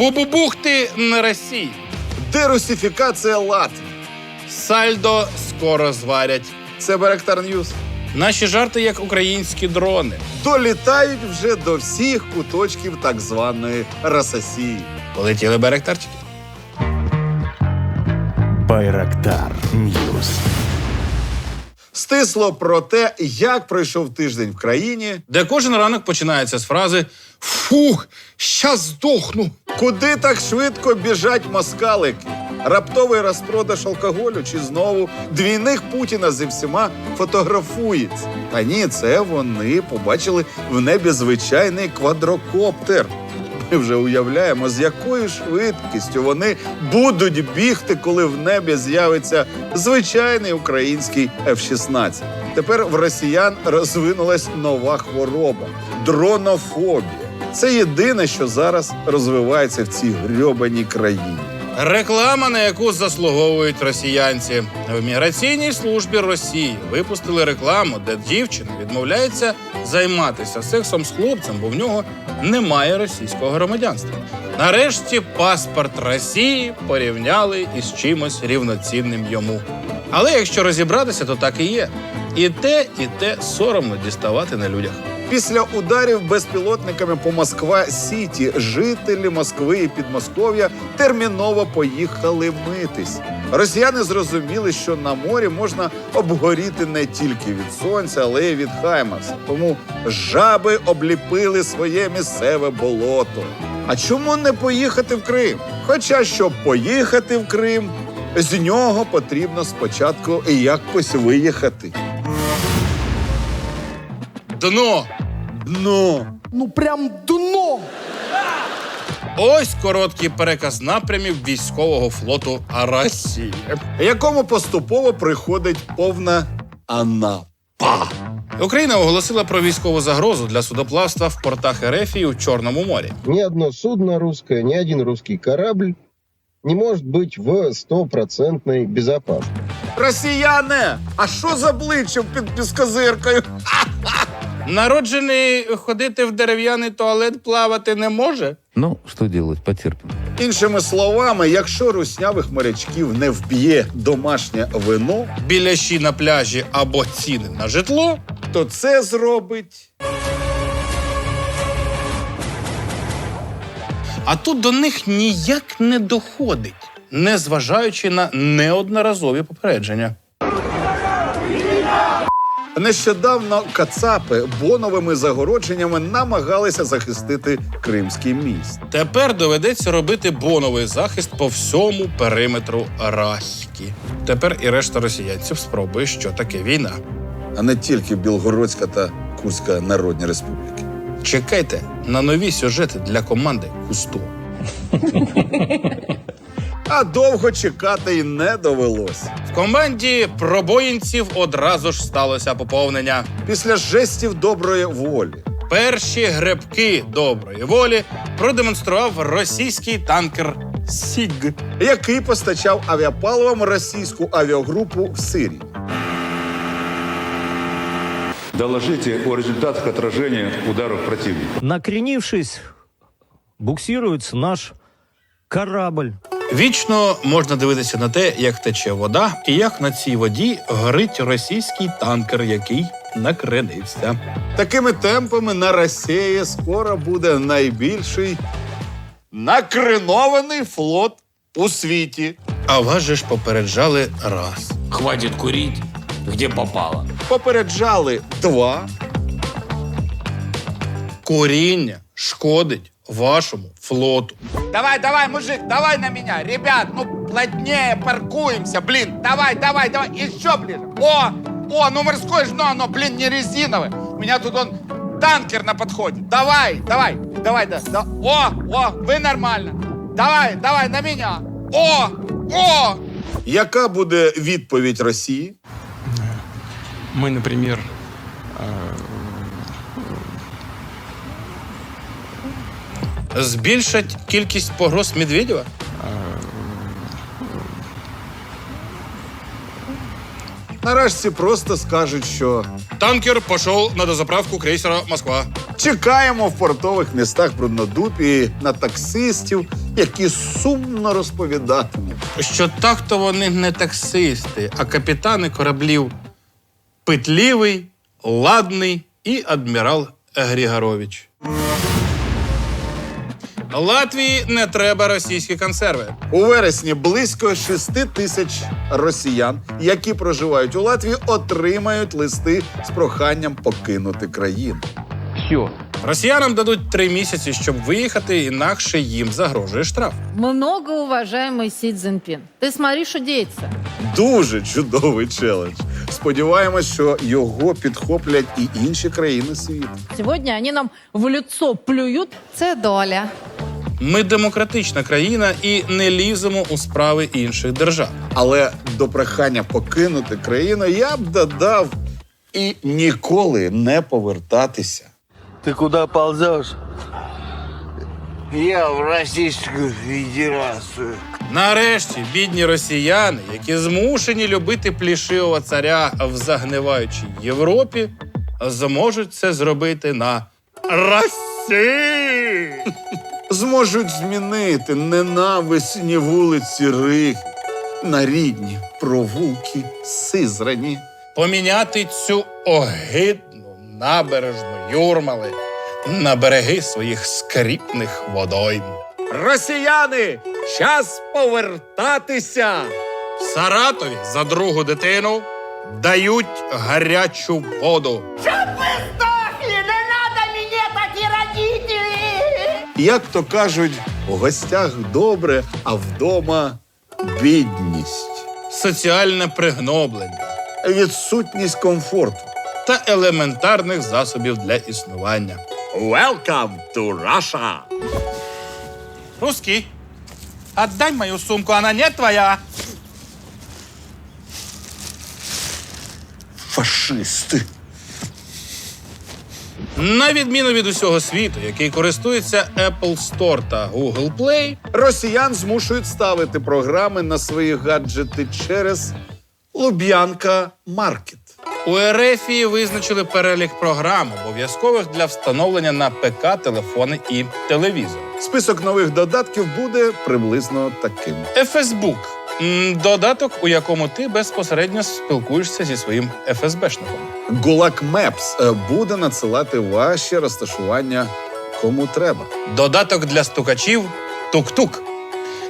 Бубубухти на Росії. Дерусифікація Латвії. Сальдо скоро зварять. Це Беректар Ньюс. Наші жарти як українські дрони. Долітають вже до всіх куточків так званої Рососії. Полетіли беректарчики. Байрактар Ньюс. Стисло про те, як пройшов тиждень в країні, Де кожен ранок починається з фрази Фух, щас здохну. Куди так швидко біжать москалики. Раптовий розпродаж алкоголю чи знову двійних Путіна зі всіма фотографується. Та ні, це вони побачили в небі звичайний квадрокоптер. Ми вже уявляємо, з якою швидкістю вони будуть бігти, коли в небі з'явиться звичайний український F-16. Тепер в росіян розвинулась нова хвороба дронофобія. Це єдине, що зараз розвивається в цій грьобаній країні. Реклама, на яку заслуговують росіянці. В міграційній службі Росії випустили рекламу, де дівчина відмовляється займатися сексом з хлопцем, бо в нього немає російського громадянства. Нарешті паспорт Росії порівняли із чимось рівноцінним йому. Але якщо розібратися, то так і є. І те, і те соромно діставати на людях. Після ударів безпілотниками по Москва Сіті жителі Москви і Підмосков'я терміново поїхали митись. Росіяни зрозуміли, що на морі можна обгоріти не тільки від сонця, але й від Хаймарса. Тому жаби обліпили своє місцеве болото. А чому не поїхати в Крим? Хоча щоб поїхати в Крим, з нього потрібно спочатку якось виїхати. Дно! Дно. Ну прям дно. Ось короткий переказ напрямів військового флоту Росії. якому поступово приходить повна анапа. Україна оголосила про військову загрозу для судоплавства в портах Ерефії у Чорному морі. Ни одно судно русское, ни один русский корабль не может быть в стопроцентной безопасности. Росіяне! А що за обличчя під піскозиркою? Народжений ходити в дерев'яний туалет плавати не може. Ну, что делать, потерпим. Іншими словами, якщо руснявих морячків не вб'є домашнє вино, Біляші на пляжі або ціни на житло. то це зробить А тут до них ніяк не доходить, незважаючи на неодноразові попередження. Нещодавно кацапи боновими загородженнями намагалися захистити Кримський міст. Тепер доведеться робити боновий захист по всьому периметру Рахіки. Тепер і решта росіянців спробує, що таке війна. а не тільки Білгородська та Курська Народні Республіки. Чекайте на нові сюжети для команди Кусту. А довго чекати й не довелось. В команді пробоїнців одразу ж сталося поповнення. Після жестів доброї волі Перші гребки доброї волі продемонстрував російський танкер Сіг. який постачав авіапаливом російську авіагрупу в Сирії. Доложите о результатах отражения ударов противника. Накренившись, буксируется наш корабль. Вічно можна дивитися на те, як тече вода, і як на цій воді горить російський танкер, який накренився. Такими темпами на Росії скоро буде найбільший накренований флот у світі. А вас же ж попереджали раз. Хватит курить, где попало. Попереджали два, Куріння шкодить вашому флоту. Давай, давай, мужик, давай на меня. Ребят, ну плотнее паркуемся, блин. Давай, давай, давай, еще ближе. О, о, ну морское же, но оно, блин, не резиновое. У меня тут он танкер на подходе. Давай, давай, давай, да, да. О, о, вы нормально. Давай, давай, на меня. О, о, Яка буде відповідь Росії? Мы, например, Збільшать кількість погроз Медведєва? Нарешті просто скажуть, що Танкер пішов на дозаправку крейсера Москва. чекаємо в портових містах Бруднодуб і на таксистів які сумно розповідатимуть. Що так-то вони не таксисти, а капітани кораблів Петлівий, Ладний і адмірал Грігорович. Латвії не треба російські консерви. У вересні близько 6 тисяч росіян, які проживають у Латвії, отримають листи з проханням покинути країну. Росіянам дадуть три місяці, щоб виїхати, інакше їм загрожує штраф. Многоуважаемый Си Цзиньпин, ты смотри, что деется. Дуже чудовий челендж. Сподіваємось, що його підхоплять і інші країни світу. Сегодня они нам в лицо плюют. Це доля. Ми демократична країна і не ліземо у справи інших держав. Але до прохання покинути країну я б додав і ніколи не повертатися. Ты куда ползешь? Я в Российскую Федерацию. Нарешті бідні росіяни, які змушені любити плішивого царя в загниваючій Європі, зможуть це зробити на Росії. Зможуть змінити ненависні вулиці Риги на рідні провулки Сизрані. Поміняти цю огидну набережну Юрмали на береги своїх скріпних водойм. Росіяни, час повертатися! В Саратові за другу дитину дають гарячу воду. Як то кажуть, у гостях добре, а вдома бідність, соціальне пригноблення відсутність комфорту. та елементарних засобів для існування. Welcome to Russia! Русский, отдай мою сумку, она не твоя. Фашисти! На відміну від усього світу, який користується Apple Store та Google Play, Росіян змушують ставити програми на свої гаджети через Луб'янка Маркет. у Ерефії визначили перелік програм, обов'язкових для встановлення на ПК, телефони і телевізор. Список нових додатків буде приблизно таким. М, додаток, у якому ти безпосередньо спілкуєшся зі своїм ФСБшником. Гулак Мепс е, буде надсилати ваші розташування кому треба. Додаток для стукачів Тук-Тук.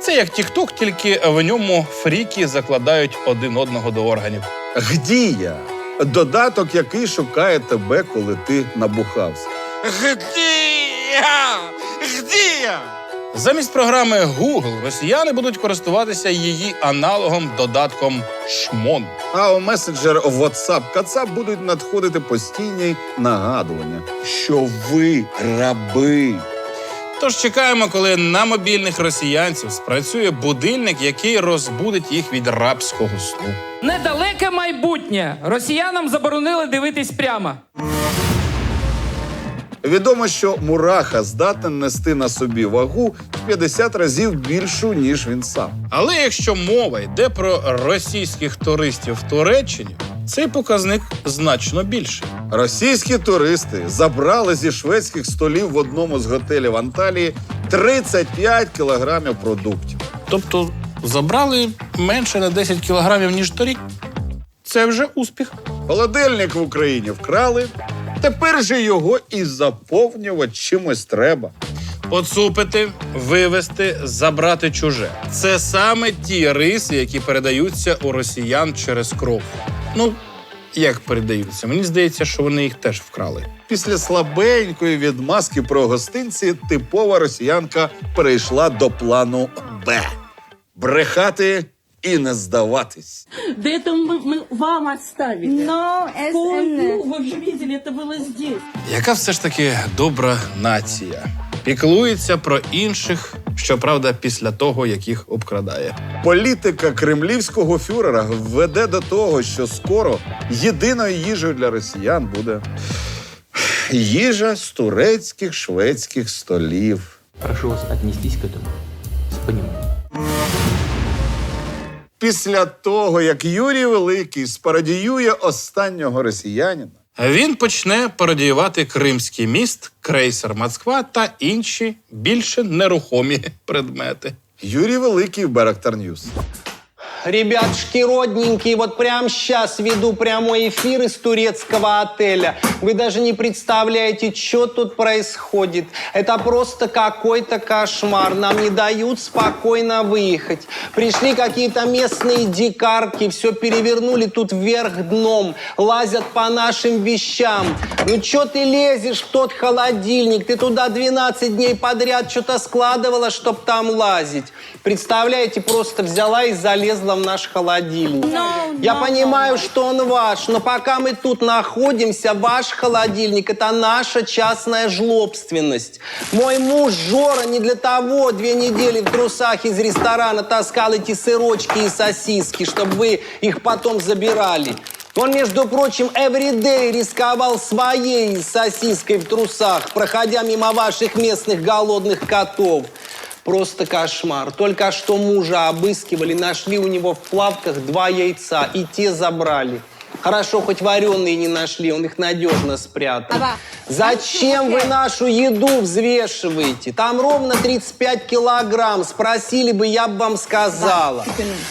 Це як Тік-Тук, тільки в ньому фріки закладають один одного до органів. Гдія додаток, який шукає тебе, коли ти набухався. Гдія! Гдія! Замість програми Google росіяни будуть користуватися її аналогом додатком Шмон. А у месенджер WhatsApp Кацап будуть надходити постійні нагадування, що ви раби. Тож чекаємо, коли на мобільних росіянців спрацює будильник, який розбудить їх від рабського сну. Недалеке майбутнє. Росіянам заборонили дивитись прямо. Відомо, що мураха здатен нести на собі вагу в 50 разів більшу, ніж він сам. Але якщо мова йде про російських туристів в Туреччині, цей показник значно більший. Російські туристи забрали зі шведських столів в одному з готелів Анталії 35 кілограмів продуктів. Тобто забрали менше на 10 кілограмів, ніж торік. Це вже успіх. Холодильник в Україні вкрали. Тепер же його і заповнювати чимось треба. Поцупити, вивезти, забрати чуже. Це саме ті риси, які передаються у росіян через кров. Ну, як передаються? Мені здається, що вони їх теж вкрали. Після слабенької відмазки про гостинці типова росіянка перейшла до плану Б. Брехати і не здаватись. Да это мы, мы вам оставили. Но Ну, вы же видели, это было здесь. Яка все ж таки добра нація? Піклується про інших, щоправда, після того, як їх обкрадає. Політика кремлівського фюрера веде до того, що скоро єдиною їжею для росіян буде їжа з турецьких шведських столів. Прошу вас отнестись к этому с пониманием. Після того, як Юрій Великий спародіює останнього росіянина, Він почне пародіювати Кримський міст, крейсер Москва та інші більше нерухомі предмети. Юрій Великий в Беректар Ньюс. Ребятушки родненькие, вот прямо сейчас веду прямой эфир из турецкого отеля. Вы даже не представляете, что тут происходит. Это просто какой-то кошмар. Нам не дают спокойно выехать. Пришли какие-то местные дикарки, все перевернули тут вверх дном, лазят по нашим вещам. Ну что ты лезешь в тот холодильник? Ты туда 12 дней подряд что-то складывала, чтоб там лазить. Представляете, просто взяла и залезла в наш холодильник. Я понимаю, что он ваш, но пока мы тут находимся, ваш холодильник – это наша частная жлобственность. Мой муж Жора не для того две недели в трусах из ресторана таскал эти сырочки и сосиски, чтобы вы их потом забирали. Он, между прочим, everyday рисковал своей сосиской в трусах, проходя мимо ваших местных голодных котов. Просто кошмар. Только что мужа обыскивали, нашли у него в плавках два яйца, и те забрали. Хорошо, хоть вареные не нашли, он их надежно спрятал. Зачем вы нашу еду взвешиваете? Там ровно 35 килограмм. Спросили бы, я бы вам сказала.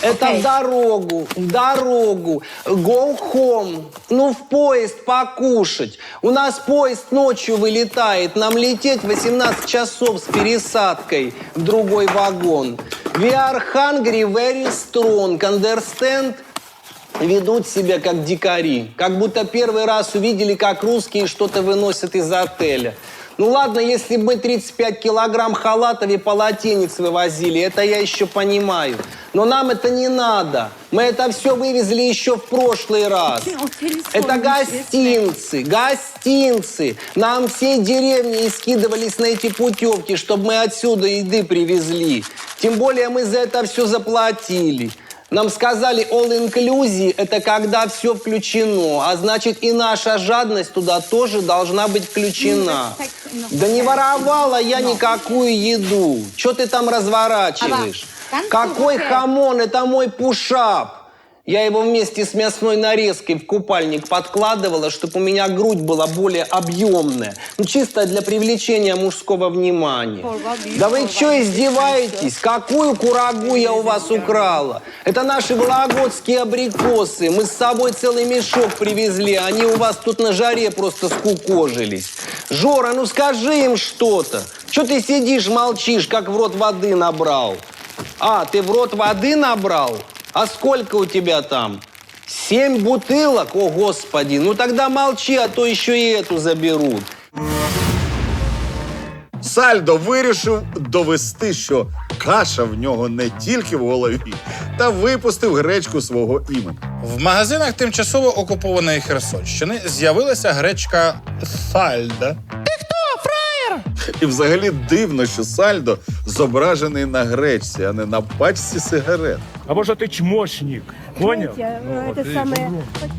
Это в дорогу, в дорогу. Go home. Ну, в поезд покушать. У нас поезд ночью вылетает. Нам лететь 18 часов с пересадкой в другой вагон. We are hungry, very strong. Understand? Ведут себя как дикари. Как будто первый раз увидели, как русские что-то выносят из отеля. Ну ладно, если бы мы 35 килограмм халатов и полотенец вывозили, это я еще понимаю. Но нам это не надо. Мы это все вывезли еще в прошлый раз. Это гостинцы, гостинцы. Нам все деревни скидывались на эти путевки, чтобы мы отсюда еды привезли. Тем более мы за это все заплатили. Нам сказали all inclusive – это когда все включено, а значит и наша жадность туда тоже должна быть включена. Да не воровала я никакую еду. Что ты там разворачиваешь? Какой хамон? Это мой пушап. Я его вместе с мясной нарезкой в купальник подкладывала, чтобы у меня грудь была более объемная. Ну, чисто для привлечения мужского внимания. Да вы что издеваетесь? Какую курагу я у вас украла? Это наши вологодские абрикосы. Мы с собой целый мешок привезли. Они у вас тут на жаре просто скукожились. Жора, ну скажи им что-то. Что ты сидишь, молчишь, как в рот воды набрал? А, ты в рот воды набрал? А сколько у тебя там? Семь бутылок? О, Господи! Ну тогда молчи, а то еще и эту заберут. Сальдо вирішив довести, що каша в нього не тільки в голові, та випустив гречку свого імені. В магазинах тимчасово окупованої Херсонщини з'явилася гречка сальда. І взагалі дивно, що сальдо зображений на гречці, а не на пачці сигарет. А може ти чмошник? Поняв?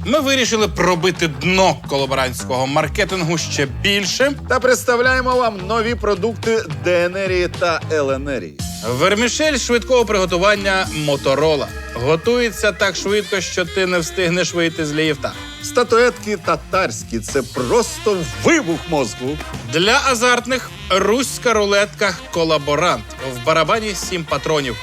Ми вирішили пробити дно колаборантського маркетингу ще більше. Та представляємо вам нові продукти ДНРії та ЛНРії. Вермішель швидкого приготування Моторола. Готується так швидко, що ти не встигнеш вийти з ліфта. Статуетки татарські це просто вибух мозку. Для азартних руська рулетка колаборант. В барабані сім патронів.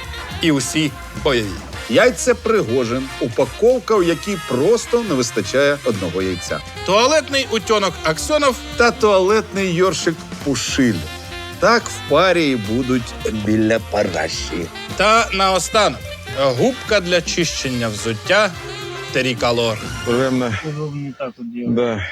І усі бойові. Яйце Пригожин, упаковка, у якій просто не вистачає одного яйця. Туалетний утьонок Аксьонов Та туалетний йоршик Пушиль. Так в парі і будуть біля параші. та наостанок губка для чищення взуття Терікалор. Время. Да.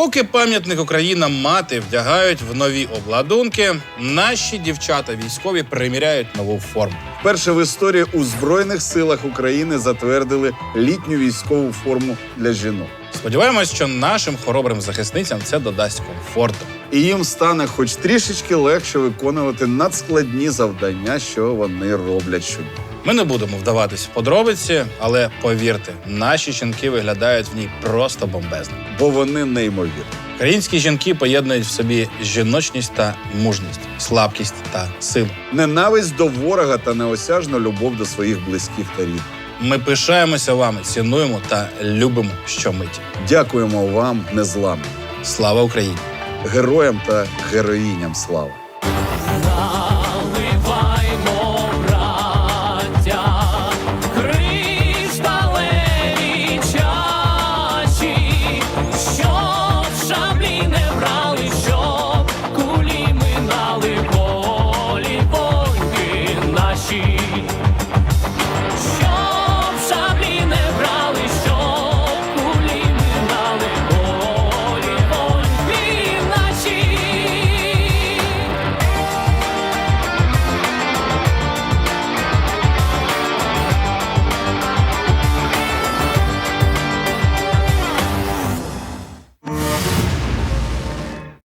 Поки пам'ятник Україна мати вдягають в нові обладунки, наші дівчата військові приміряють нову форму. Вперше в історії у Збройних силах України затвердили літню військову форму для жінок. Сподіваємось, що нашим хоробрим захисницям це додасть комфорту. І їм стане хоч трішечки легше виконувати надскладні завдання, що вони роблять щодня. Ми не будемо вдаватись в подробиці, але повірте, наші жінки виглядають в ній просто бомбезно. бо вони неймовірні. Українські жінки поєднують в собі жіночність та мужність, слабкість та силу. Ненависть до ворога та неосяжну любов до своїх близьких та рідних. Ми пишаємося вами, цінуємо та любимо щомиті. Дякуємо вам, незламні. Слава Україні! Героям та героїням слава.